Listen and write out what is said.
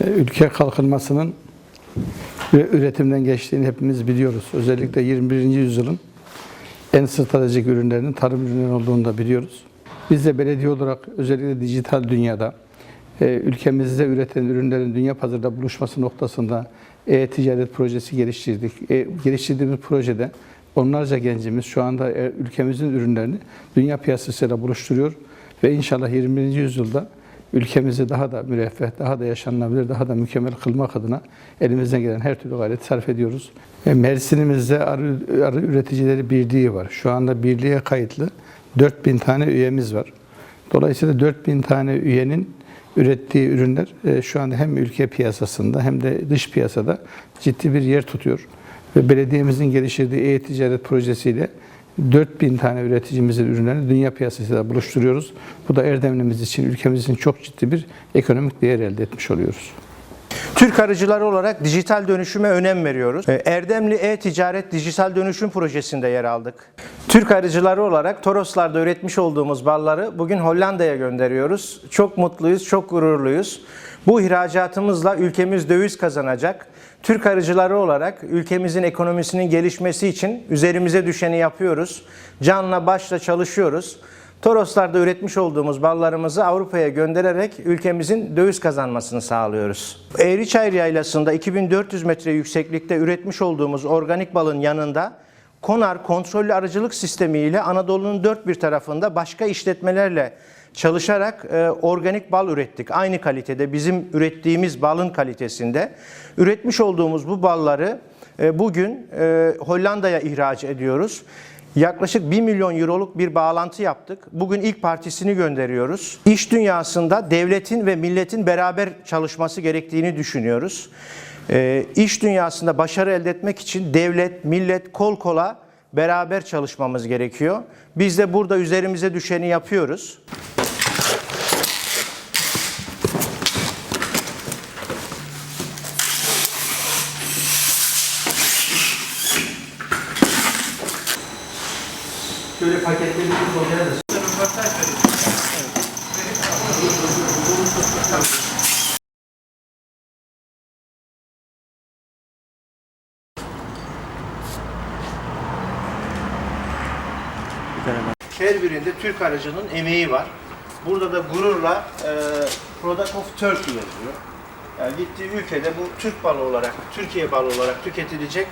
E, Ülke kalkınmasının ve üretimden geçtiğini hepimiz biliyoruz. Özellikle 21. yüzyılın en stratejik ürünlerinin tarım ürünleri olduğunu da biliyoruz. Biz de belediye olarak özellikle dijital dünyada e, ülkemizde üretilen ürünlerin dünya pazarında buluşması noktasında e-ticaret projesi geliştirdik. E, geliştirdiğimiz projede onlarca gencimiz şu anda e, ülkemizin ürünlerini dünya piyasasıyla buluşturuyor ve inşallah 21. yüzyılda ülkemizi daha da müreffeh, daha da yaşanılabilir, daha da mükemmel kılmak adına elimizden gelen her türlü gayret sarf ediyoruz. E, Mersin'imizde arı, arı üreticileri birliği var. Şu anda birliğe kayıtlı 4000 tane üyemiz var. Dolayısıyla 4000 tane üyenin ürettiği ürünler e, şu anda hem ülke piyasasında hem de dış piyasada ciddi bir yer tutuyor. Ve belediyemizin geliştirdiği e-ticaret projesiyle 4000 tane üreticimizin ürünlerini dünya piyasasıyla buluşturuyoruz. Bu da Erdemli'miz için, ülkemiz için çok ciddi bir ekonomik değer elde etmiş oluyoruz. Türk arıcıları olarak dijital dönüşüme önem veriyoruz. Ee, Erdemli E-Ticaret Dijital Dönüşüm Projesi'nde yer aldık. Türk arıcıları olarak Toroslar'da üretmiş olduğumuz balları bugün Hollanda'ya gönderiyoruz. Çok mutluyuz, çok gururluyuz. Bu ihracatımızla ülkemiz döviz kazanacak. Türk arıcıları olarak ülkemizin ekonomisinin gelişmesi için üzerimize düşeni yapıyoruz. Canla başla çalışıyoruz. Toroslar'da üretmiş olduğumuz ballarımızı Avrupa'ya göndererek ülkemizin döviz kazanmasını sağlıyoruz. Eğriçay Yaylası'nda 2400 metre yükseklikte üretmiş olduğumuz organik balın yanında Konar kontrollü arıcılık sistemi ile Anadolu'nun dört bir tarafında başka işletmelerle çalışarak e, organik bal ürettik. Aynı kalitede bizim ürettiğimiz balın kalitesinde. Üretmiş olduğumuz bu balları e, bugün e, Hollanda'ya ihraç ediyoruz. Yaklaşık 1 milyon euroluk bir bağlantı yaptık. Bugün ilk partisini gönderiyoruz. İş dünyasında devletin ve milletin beraber çalışması gerektiğini düşünüyoruz. Ee, iş dünyasında başarı elde etmek için devlet, millet kol kola beraber çalışmamız gerekiyor. Biz de burada üzerimize düşeni yapıyoruz. Şöyle paketlerimiz oluyor da. Her birinde Türk aracının emeği var. Burada da gururla e, Product of Turkey yazıyor. Yani gittiği ülkede bu Türk balı olarak, Türkiye balı olarak tüketilecek